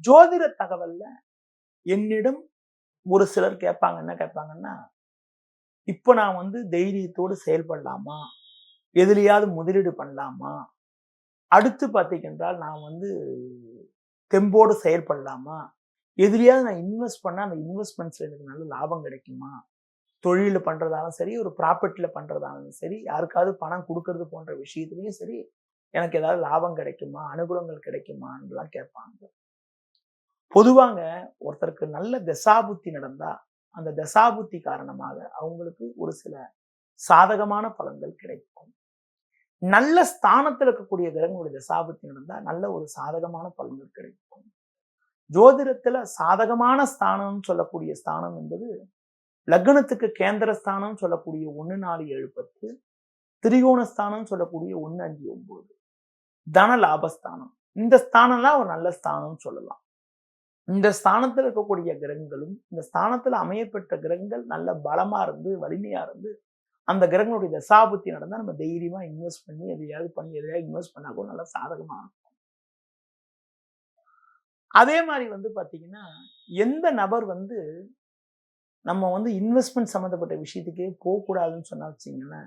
ஜோதிட தகவல்ல என்னிடம் ஒரு சிலர் கேட்பாங்க. என்ன கேட்பாங்கன்னா இப்போ நான் வந்து தைரியத்தோடு செயல்படலாமா? எதுலையாவது முதலீடு பண்ணலாமா? அடுத்து பார்த்தீங்கன்றால் நான் வந்து தெம்போடு செயல்படலாமா? எதுலையாவது நான் இன்வெஸ்ட் பண்ணால் அந்த இன்வெஸ்ட்மெண்ட்ஸில் எனக்கு நல்ல லாபம் கிடைக்குமா? தொழிலில் பண்ணுறதாலும் சரி ஒரு ப்ராப்பர்ட்டியில் பண்ணுறதாலும் சரி யாருக்காவது பணம் கொடுக்கறது போன்ற விஷயத்துலையும் சரி எனக்கு ஏதாவது லாபம் கிடைக்குமா? அனுகூலங்கள் கிடைக்குமான்லாம் கேட்பாங்க. பொதுவாங்க ஒருத்தருக்கு நல்ல தசாபுத்தி நடந்தா அந்த தசாபுத்தி காரணமாக அவங்களுக்கு ஒரு சில சாதகமான பலன்கள் கிடைக்கும். நல்ல ஸ்தானத்தில் இருக்கக்கூடிய கிரகங்களுடைய தசாபுத்தி நடந்தா நல்ல ஒரு சாதகமான பலன்கள் கிடைக்கும். ஜோதிடத்துல சாதகமான ஸ்தானம்னு சொல்லக்கூடிய ஸ்தானம் என்பது லக்னத்துக்கு கேந்திர ஸ்தானம் சொல்லக்கூடிய ஒன்று நாலு ஏழு பத்து திரிகோண ஸ்தானம் சொல்லக்கூடிய ஒன்று அஞ்சு ஒன்பது தன லாபஸ்தானம் இந்த ஸ்தானம்லாம் ஒரு நல்ல ஸ்தானம்னு சொல்லலாம். இந்த ஸ்தானத்தில் இருக்கக்கூடிய கிரகங்களும் இந்த ஸ்தானத்தில் அமையப்பெற்ற கிரகங்கள் நல்ல பலமா இருந்து வலிமையாக இருந்து அந்த கிரகங்களுடைய தசாபுத்தி நடந்தால் நம்ம தைரியமா இன்வெஸ்ட் பண்ணி எதையாவது பண்ணி எதையாவது இன்வெஸ்ட் பண்ணால் கூட நல்லா சாதகமாக இருக்கும். அதே மாதிரி வந்து பார்த்தீங்கன்னா எந்த நபர் வந்து நம்ம வந்து இன்வெஸ்ட்மெண்ட் சம்மந்தப்பட்ட விஷயத்துக்கே போகக்கூடாதுன்னு சொன்னா வச்சிங்கன்னா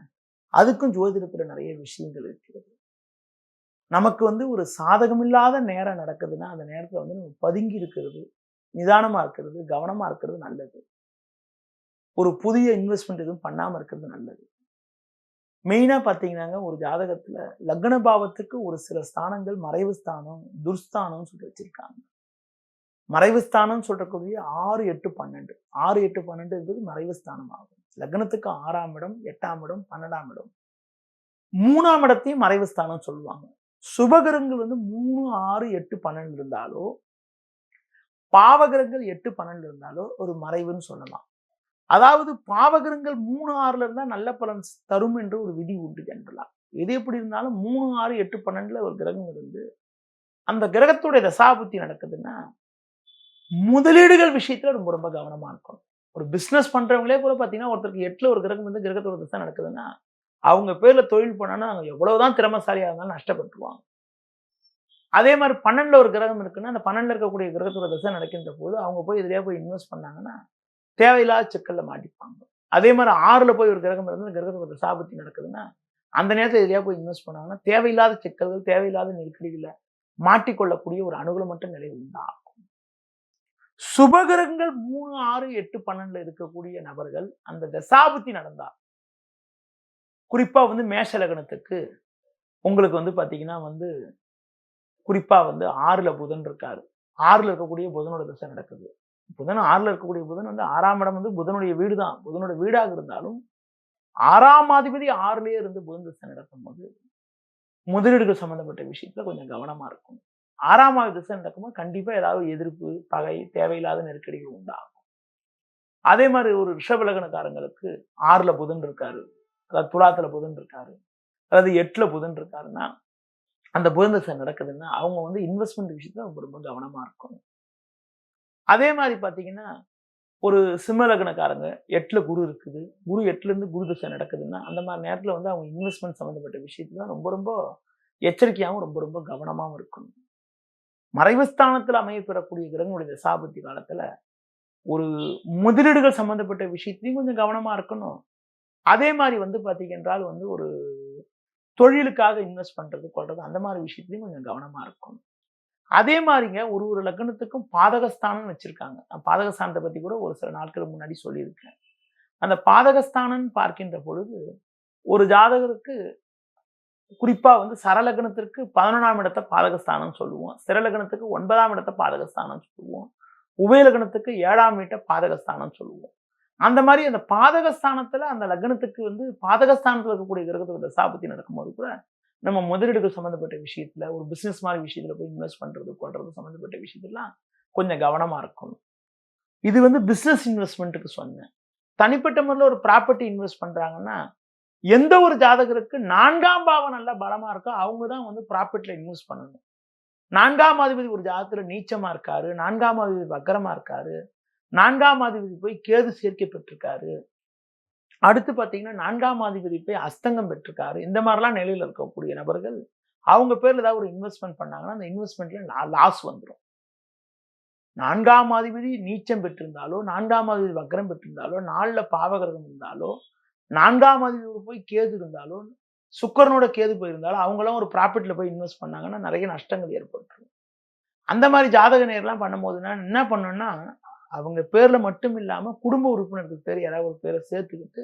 அதுக்கும் ஜோதிடத்தில் நிறைய விஷயங்கள் இருக்கிறது. நமக்கு வந்து ஒரு சாதகமில்லாத நேரம் நடக்குதுன்னா அந்த நேரத்துல வந்து நம்ம பதுங்கி இருக்கிறது நிதானமா இருக்கிறது கவனமா இருக்கிறது நல்லது. ஒரு புதிய இன்வெஸ்ட்மெண்ட் எதுவும் பண்ணாம இருக்கிறது நல்லது. மெயினா பார்த்தீங்கன்னாங்க ஒரு ஜாதகத்துல லக்ன பாவத்துக்கு ஒரு சில ஸ்தானங்கள் மறைவு ஸ்தானம் துர்ஸ்தானம்னு சொல்லி வச்சிருக்காங்க. மறைவு ஸ்தானம் சொல்கிறக்கூடிய ஆறு எட்டு பன்னெண்டு. ஆறு எட்டு பன்னெண்டு என்பது மறைவு ஸ்தானம் ஆகும் லக்னத்துக்கு ஆறாம் இடம் எட்டாம் இடம் பன்னெண்டாம் இடம். மூணாம் இடத்தையும் மறைவு ஸ்தானம் சொல்லுவாங்க. சுபகிரகங்கள் வந்து மூணு ஆறு எட்டு பன்னெண்டு இருந்தாலோ பாவகிரகங்கள் எட்டு பன்னெண்டு இருந்தாலோ ஒரு மறைவுன்னு சொல்லலாம். அதாவது பாவகிரகங்கள் மூணு ஆறுல இருந்தா நல்ல பலன் தரும் என்று ஒரு விதி உண்டு என்றலாம். எது எப்படி இருந்தாலும் மூணு ஆறு எட்டு பன்னெண்டுல ஒரு கிரகம் இருந்து அந்த கிரகத்துடைய தசாபுத்தி நடக்குதுன்னா முதலீடுகள் விஷயத்துல ரொம்ப ரொம்ப கவனமா இருக்கணும். ஒரு பிசினஸ் பண்றவங்களே கூட பாத்தீங்கன்னா ஒருத்தருக்கு எட்டுல ஒரு கிரகம் வந்து கிரகத்தோட தசை நடக்குதுன்னா அவங்க பேர்ல தொழில் பண்ணாங்கன்னா அவங்க எவ்வளவுதான் திறமசாலியாக இருந்தாலும் நஷ்டப்பட்டுருவாங்க. அதே மாதிரி பன்னெண்டில் ஒரு கிரகம் இருக்குன்னா அந்த பன்னெண்டில் இருக்கக்கூடிய கிரகத்தோட திசை நடக்கின்ற போது அவங்க போய் எதிரியாக போய் இன்வெஸ்ட் பண்ணாங்கன்னா தேவையில்லாத சிக்கல்ல மாட்டிப்பாங்க. அதே மாதிரி ஆறுல போய் ஒரு கிரகம் இருந்து கிரகத்தோட திசாபுத்தி நடக்குதுன்னா அந்த நேரத்தில் எதிரியாக போய் இன்வெஸ்ட் பண்ணாங்கன்னா தேவையில்லாத சிக்கல்கள் தேவையில்லாத நெருக்கடிகளை மாட்டிக்கொள்ளக்கூடிய ஒரு அனுகூலமற்ற நிலை உண்டாகும். சுபகிரகங்கள் மூணு ஆறு எட்டு பன்னெண்டுல இருக்கக்கூடிய நபர்கள் அந்த தசாபத்தி நடந்தா குறிப்பாக வந்து மேஷ லக்னத்துக்கு உங்களுக்கு வந்து பார்த்தீங்கன்னா வந்து குறிப்பாக வந்து ஆறில் புதன் இருக்கார். ஆறில் இருக்கக்கூடிய புதனோட திசை நடக்குது. புதன் ஆறில் இருக்கக்கூடிய புதன் வந்து ஆறாம் இடம் வந்து புதனுடைய வீடு தான் புதனோட வீடாக இருந்தாலும் ஆறாம் அதிபதி ஆறுலேயே இருந்து புதன் திசை நடக்கும்போது முதலீடுகள் சம்மந்தப்பட்ட விஷயத்தில் கொஞ்சம் கவனமாக இருக்கும் ஆறாமாவது திசை நடக்கும்போது கண்டிப்பாக ஏதாவது எதிர்ப்பு பகை தேவையில்லாத நெருக்கடிகள் உண்டாகும். அதே மாதிரி ஒரு ரிஷபலகனக்காரங்களுக்கு ஆறில் புதன் இருக்காரு. அதாவது துலாத்துல புதன் இருக்காரு. அதாவது எட்டுல புதன் இருக்காருன்னா அந்த புதன் தசை நடக்குதுன்னா அவங்க வந்து இன்வெஸ்ட்மெண்ட் விஷயத்துல ரொம்ப ரொம்ப கவனமா இருக்கணும். அதே மாதிரி பாத்தீங்கன்னா ஒரு சிம்மலகனக்காரங்க எட்டுல குரு இருக்குது. குரு எட்டுல இருந்து குரு தசை நடக்குதுன்னா அந்த மாதிரி நேரத்துல வந்து அவங்க இன்வெஸ்ட்மெண்ட் சம்மந்தப்பட்ட விஷயத்துல ரொம்ப ரொம்ப எச்சரிக்கையாகவும் ரொம்ப ரொம்ப கவனமாகவும் இருக்கணும். மறைவுஸ்தானத்தில் அமையப்பெறக்கூடிய கிரகங்களுடைய தசாபுத்தி காலத்துல ஒரு முதலீடுகள் சம்பந்தப்பட்ட விஷயத்தையும் கொஞ்சம் கவனமா இருக்கணும். அதே மாதிரி வந்து பார்த்தீங்கன்றால் வந்து ஒரு தொழிலுக்காக இன்வெஸ்ட் பண்ணுறது கொள்வது அந்த மாதிரி விஷயத்துலையும் கொஞ்சம் கவனமாக இருக்கும் அதே மாதிரிங்க ஒரு ஒரு லக்னத்துக்கும் பாதகஸ்தானம் வச்சுருக்காங்க. நான் பாதகஸ்தானத்தை பற்றி கூட ஒரு சில நாட்கள் முன்னாடி சொல்லியிருக்கேன். அந்த பாதகஸ்தானம் பார்க்கின்ற பொழுது ஒரு ஜாதகருக்கு குறிப்பாக வந்து சரலக்னத்திற்கு பதினொன்றாம் இடத்த பாதகஸ்தானம் சொல்லுவோம். சிறலக்னத்துக்கு ஒன்பதாம் இடத்த பாதகஸ்தானம் சொல்லுவோம். உபயலக்னத்துக்கு ஏழாம் வீட்டை பாதகஸ்தானம் சொல்லுவோம். அந்த மாதிரி அந்த பாதகஸ்தானத்தில் அந்த லக்னத்துக்கு வந்து பாதகஸ்தானத்தில் இருக்கக்கூடிய கிரகத்துக்கு சாபத்தி நடக்கும்போது கூட நம்ம முதலீடுகள் சம்மந்தப்பட்ட விஷயத்தில் ஒரு பிஸ்னஸ் மாதிரி விஷயத்தில் போய் இன்வெஸ்ட் பண்ணுறது கொள்றது சம்மந்தப்பட்ட விஷயத்துலாம் கொஞ்சம் கவனமாக இருக்கணும். இது வந்து பிஸ்னஸ் இன்வெஸ்ட்மெண்ட்டுக்கு சொன்னேன். தனிப்பட்ட முறையில் ஒரு ப்ராப்பர்ட்டி இன்வெஸ்ட் பண்ணுறாங்கன்னா எந்த ஒரு ஜாதகருக்கு நான்காம் பாவம் நல்லா பலமாக இருக்கோ அவங்க தான் வந்து ப்ராப்பர்ட்டியில் இன்வெஸ்ட் பண்ணணும். நான்காம் அதிபதி ஒரு ஜாதகத்தில் நீச்சமாக இருக்காரு நான்காம் அதிபதி வக்கரமாக இருக்காரு நான்காம் அதிபதி போய் கேது சேர்க்கை பெற்றிருக்காரு அடுத்து பார்த்தீங்கன்னா நான்காம் அதிபதி போய் அஸ்தங்கம் பெற்றிருக்காரு. இந்த மாதிரிலாம் நிலையில் இருக்கக்கூடிய நபர்கள் அவங்க பேரில் ஏதாவது ஒரு இன்வெஸ்ட்மெண்ட் பண்ணாங்கன்னா அந்த இன்வெஸ்ட்மெண்ட்ல லாஸ் வந்துடும் நான்காம் அதிபதி நீச்சம் பெற்றிருந்தாலோ நான்காம் அதிபதி வக்ரம் பெற்றிருந்தாலோ நாளில் பாவகிரகம் இருந்தாலோ நான்காம் அதிபதியோட போய் கேது இருந்தாலோ சுக்கரனோட கேது போயிருந்தாலும் அவங்களாம் ஒரு ப்ராஃபிட்ல போய் இன்வெஸ்ட் பண்ணாங்கன்னா நிறைய நஷ்டங்கள் ஏற்பட்டுரும். அந்த மாதிரி ஜாதக நேரம்லாம் பண்ணும்போது நான் என்ன பண்ணோன்னா அவங்க பேரில் மட்டும் இல்லாமல் குடும்ப உறுப்பினர்கள் பேர் யாராவது ஒரு பேரை சேர்த்துக்கிட்டு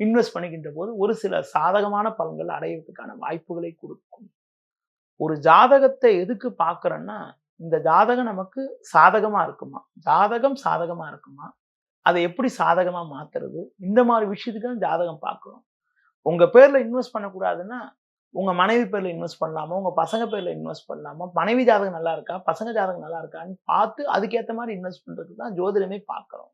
இன்வெஸ்ட் பண்ணிக்கின்ற போது ஒரு சில சாதகமான பலன்கள் அடையிறதுக்கான வாய்ப்புகளை கொடுக்கும். ஒரு ஜாதகத்தை எதுக்கு பார்க்குறோன்னா இந்த ஜாதகம் நமக்கு சாதகமாக இருக்குமா? ஜாதகம் சாதகமாக இருக்குமா? அதை எப்படி சாதகமா மாத்துறது? இந்த மாதிரி விஷயத்துக்கு தான் ஜாதகம் பார்க்குறோம். உங்கள் பேர்ல இன்வெஸ்ட் பண்ணக்கூடாதுன்னா உங்க மனைவி பேரில் இன்வெஸ்ட் பண்ணலாமா? உங்க பசங்க பேர்ல இன்வெஸ்ட் பண்ணலாமா? மனைவி ஜாதகம் நல்லா இருக்கா? பசங்க ஜாதகம் நல்லா இருக்கான்னு பார்த்து அதுக்கேற்ற மாதிரி இன்வெஸ்ட் பண்றதுக்கு தான் ஜோதிடமே பார்க்குறோம்.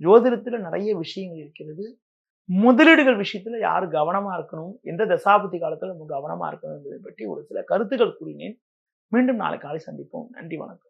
ஜோதிடத்துல நிறைய விஷயங்கள் இருக்கிறது. முதலீடுகள் விஷயத்துல யார் கவனமா இருக்கணும்? எந்த தசாபதி காலத்துல நம்ம கவனமா இருக்கணும் என்பதை பற்றி ஒரு சில கருத்துக்கள் கூறினேன். மீண்டும் நாளை காலை சந்திப்போம். நன்றி வணக்கம்.